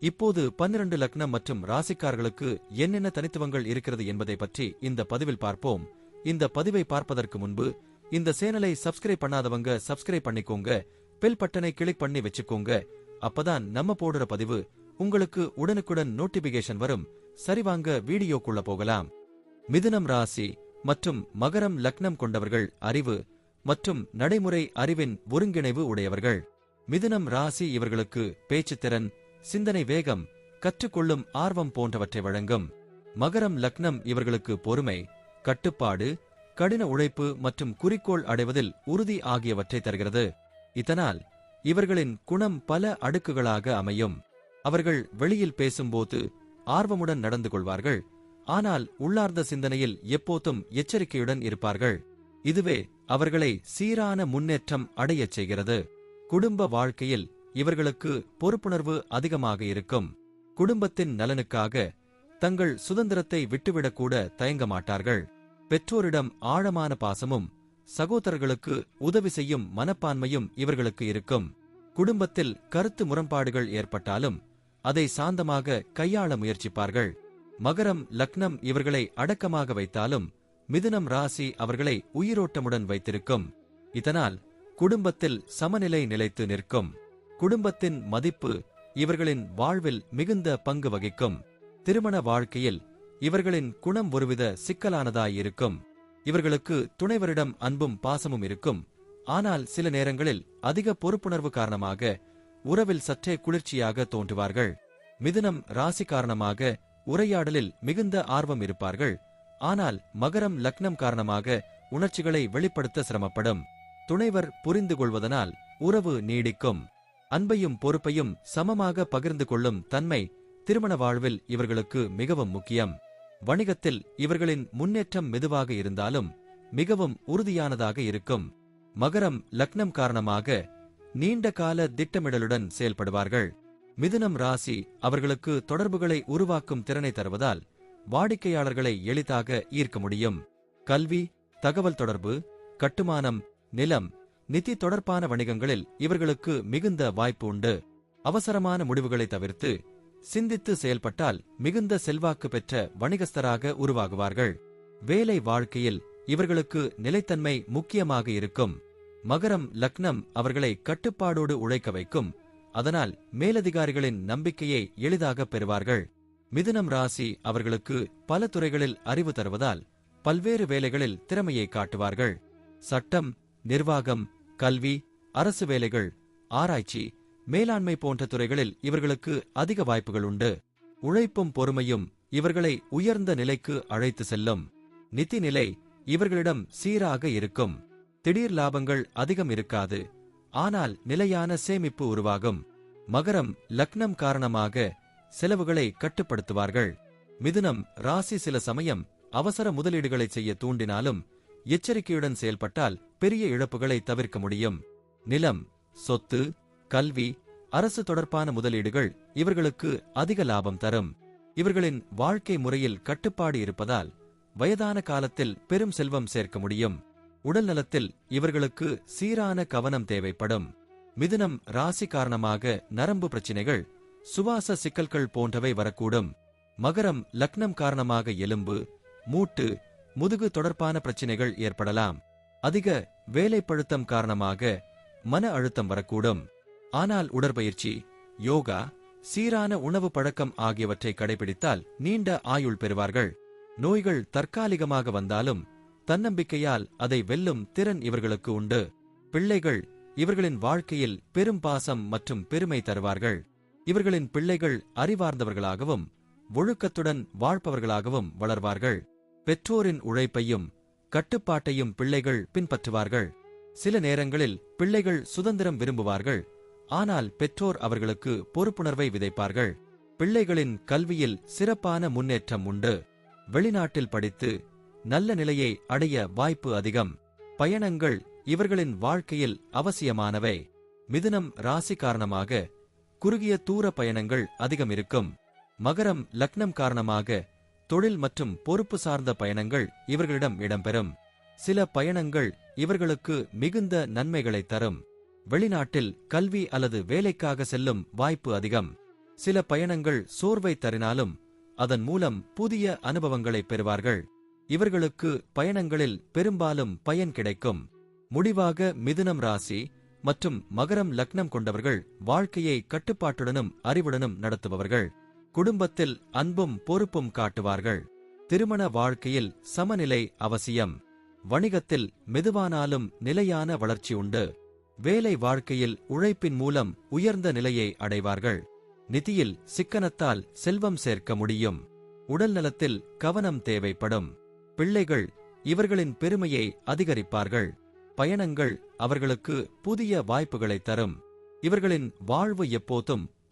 இப்போது பன்னிரண்டு லக்னம் மற்றும் ராசிக்காரர்களுக்கு என்னென்ன தனித்துவங்கள் இருக்கிறது என்பதை பற்றி இந்த பதிவில் பார்ப்போம். இந்த பதிவை பார்ப்பதற்கு முன்பு இந்த சேனலை சப்ஸ்கிரைப் பண்ணாதவங்க சப்ஸ்கிரைப் பண்ணிக்கோங்க. பெல் பட்டனை கிளிக் பண்ணி வச்சுக்கோங்க. அப்பதான் நம்ம போடுற பதிவு உங்களுக்கு உடனுக்குடன் நோட்டிபிகேஷன் வரும். சரிவாங்க வீடியோக்குள்ள போகலாம். மிதுனம் ராசி மற்றும் மகரம் லக்னம் கொண்டவர்கள் அறிவு மற்றும் நடைமுறை அறிவின் ஒருங்கிணைவு உடையவர்கள். மிதுனம் ராசி இவர்களுக்கு பேச்சுத்திறன் சிந்தனை வேகம் கற்றுக்கொள்ளும் ஆர்வம் போன்றவற்றை வழங்கும் மகரம் லக்னம் இவர்களுக்கு பொறுமை கட்டுப்பாடு கடின உழைப்பு மற்றும் குறிக்கோள் அடைவதில் உறுதி ஆகியவற்றை தருகிறது. இதனால் இவர்களின் குணம் பல அடுக்குகளாக அமையும். அவர்கள் வெளியில் பேசும்போது ஆர்வமுடன் நடந்து கொள்வார்கள். ஆனால் உள்ளார்ந்த சிந்தனையில் எப்போதும் எச்சரிக்கையுடன் இருப்பார்கள். இதுவே அவர்களை சீரான முன்னேற்றம் அடையச் செய்கிறது. குடும்ப வாழ்க்கையில் இவர்களுக்கு பொறுப்புணர்வு அதிகமாக இருக்கும். குடும்பத்தின் நலனுக்காக தங்கள் சுதந்திரத்தை விட்டுவிடக்கூட தயங்க மாட்டார்கள். பெற்றோரிடம் ஆழமான பாசமும் சகோதரர்களுக்கு உதவி செய்யும் மனப்பான்மையும் இவர்களுக்கு இருக்கும். குடும்பத்தில் கருத்து முரண்பாடுகள் ஏற்பட்டாலும் அதை சாந்தமாக கையாள முயற்சிப்பார்கள். மகரம் லக்னம் இவர்களை அடக்கமாக வைத்தாலும் மிதுனம் ராசி அவர்களை உயிரோட்டமுடன் வைத்திருக்கும். இதனால் குடும்பத்தில் சமநிலை நிலைத்து நிற்கும். குடும்பத்தின் மதிப்பு இவர்களின் வாழ்வில் மிகுந்த பங்கு வகிக்கும். திருமண வாழ்க்கையில் இவர்களின் குணம் ஒருவித சிக்கலானதாயிருக்கும். இவர்களுக்கு துணைவரிடம் அன்பும் பாசமும் இருக்கும். ஆனால் சில நேரங்களில் அதிக பொறுப்புணர்வு காரணமாக உறவில் சற்றே குளிர்ச்சியாக தோன்றுவார்கள். மிதுனம் ராசி காரணமாக உரையாடலில் மிகுந்த ஆர்வம் இருப்பார்கள். ஆனால் மகரம் லக்னம் காரணமாக உணர்ச்சிகளை வெளிப்படுத்த சிரமப்படும். துணைவர் புரிந்து கொள்வதனால் உறவு நீடிக்கும். அன்பையும் பொறுப்பையும் சமமாக பகிர்ந்து கொள்ளும் தன்மை திருமண வாழ்வில் இவர்களுக்கு மிகவும் முக்கியம். வணிகத்தில் இவர்களின் முன்னேற்றம் மெதுவாக இருந்தாலும் மிகவும் உறுதியானதாக இருக்கும். மகரம் லக்னம் காரணமாக நீண்ட கால திட்டமிடலுடன் செயல்படுவார்கள். மிதுனம் ராசி அவர்களுக்கு தொடர்புகளை உருவாக்கும் திறனை தருவதால் வாடிக்கையாளர்களை எளிதாக ஈர்க்க முடியும். கல்வி தகவல் தொடர்பு கட்டுமானம் நிலம் நிதி தொடர்பான வணிகங்களில் இவர்களுக்கு மிகுந்த வாய்ப்பு உண்டு. அவசரமான முடிவுகளை தவிர்த்து சிந்தித்து செயல்பட்டால் மிகுந்த செல்வாக்கு பெற்ற வணிகஸ்தராக உருவாகுவார்கள். வேலை வாழ்க்கையில் இவர்களுக்கு நிலைத்தன்மை முக்கியமாக இருக்கும். மகரம் லக்னம் அவர்களை கட்டுப்பாடோடு உழைக்க வைக்கும். அதனால் மேலதிகாரிகளின் நம்பிக்கையை எளிதாக பெறுவார்கள். மிதுனம் ராசி அவர்களுக்கு பல துறைகளில் அறிவு தருவதால் பல்வேறு வேலைகளில் திறமையை காட்டுவார்கள். சட்டம் நிர்வாகம் கல்வி அரசு வேலைகள் ஆராய்ச்சி மேலாண்மை போன்ற துறைகளில் இவர்களுக்கு அதிக வாய்ப்புகள் உண்டு. உழைப்பும் பொறுமையும் இவர்களை உயர்ந்த நிலைக்கு அழைத்து செல்லும். நிதி நிலை இவர்களிடம் சீராக இருக்கும். திடீர் லாபங்கள் அதிகம் இருக்காது. ஆனால் நிலையான சேமிப்பு உருவாகும். மகரம் லக்னம் காரணமாக செலவுகளை கட்டுப்படுத்துவார்கள். மிதுனம் ராசி சில சமயம் அவசர முதலீடுகளை செய்ய தூண்டினாலும் எச்சரிக்கையுடன் செயல்பட்டால் பெரிய இழப்புகளை தவிர்க்க முடியும். நிலம் சொத்து கல்வி அரசு தொடர்பான முதலீடுகள் இவர்களுக்கு அதிக லாபம் தரும். இவர்களின் வாழ்க்கை முறையில் கட்டுப்பாடு இருப்பதால் வயதான காலத்தில் பெரும் செல்வம் சேர்க்க முடியும். உடல் நலத்தில் இவர்களுக்கு சீரான கவனம் தேவைப்படும். மிதுனம் ராசி காரணமாக நரம்பு பிரச்சினைகள் சுவாச சிக்கல்கள் போன்றவை வரக்கூடும். மகரம் லக்னம் காரணமாக எலும்பு மூட்டு முதுகு தொடர்பான பிரச்சினைகள் ஏற்படலாம். அதிக வேலைப்பழுத்தம் காரணமாக மன அழுத்தம் வரக்கூடும். ஆனால் உடற்பயிற்சி யோகா சீரான உணவு பழக்கம் ஆகியவற்றை கடைபிடித்தால் நீண்ட ஆயுள் பெறுவார்கள். நோய்கள் தற்காலிகமாக வந்தாலும் தன்னம்பிக்கையால் அதை வெல்லும் திறன் இவர்களுக்கு உண்டு. பிள்ளைகள் இவர்களின் வாழ்க்கையில் பெரும் பாசம் மற்றும் பெருமை தருவார்கள். இவர்களின் பிள்ளைகள் அறிவார்ந்தவர்களாகவும் ஒழுக்கத்துடன் வாழ்பவர்களாகவும் வளர்வார்கள். பெற்றோரின் உழைப்பையும் கட்டுப்பாட்டையும் பிள்ளைகள் பின்பற்றுவார்கள். சில நேரங்களில் பிள்ளைகள் சுதந்திரம் விரும்புவார்கள். ஆனால் பெற்றோர் அவர்களுக்கு பொறுப்புணர்வை விதைப்பார்கள். பிள்ளைகளின் கல்வியில் சிறப்பான முன்னேற்றம் உண்டு. வெளிநாட்டில் படித்து நல்ல நிலையை அடைய வாய்ப்பு அதிகம். பயணங்கள் இவர்களின் வாழ்க்கையில் அவசியமானவை. மிதுனம் ராசி காரணமாக குறுகிய தூர பயணங்கள் அதிகம் இருக்கும் மகரம் லக்னம் காரணமாக தொழில் மற்றும் பொறுப்பு சார்ந்த பயணங்கள் இவர்களிடம் இடம்பெறும். சில பயணங்கள் இவர்களுக்கு மிகுந்த நன்மைகளை தரும். வெளிநாட்டில் கல்வி அல்லது வேலைக்காக செல்லும் வாய்ப்பு அதிகம். சில பயணங்கள் சோர்வை தரினாலும் அதன் மூலம் புதிய அனுபவங்களை பெறுவார்கள். இவர்களுக்கு பயணங்களில் பெரும்பாலும் பயன் கிடைக்கும். முடிவாக மிதுனம் ராசி மற்றும் மகரம் லக்னம் கொண்டவர்கள் வாழ்க்கையை கட்டுப்பாட்டுடனும் அறிவுடனும் நடத்துபவர்கள். குடும்பத்தில் அன்பும் பொறுப்பும் காட்டுவார்கள். திருமண வாழ்க்கையில் சமநிலை அவசியம். வணிகத்தில் மெதுவானாலும் நிலையான வளர்ச்சி உண்டு. வேலை வாழ்க்கையில் உழைப்பின் மூலம் உயர்ந்த நிலையை அடைவார்கள். நிதியில் சிக்கனத்தால் செல்வம் சேர்க்க முடியும். உடல் நலத்தில் கவனம் தேவைப்படும். பிள்ளைகள் இவர்களின் பெருமையை அதிகரிப்பார்கள். பயணங்கள் அவர்களுக்கு புதிய வாய்ப்புகளை தரும். இவர்களின் வாழ்வு எப்போதும்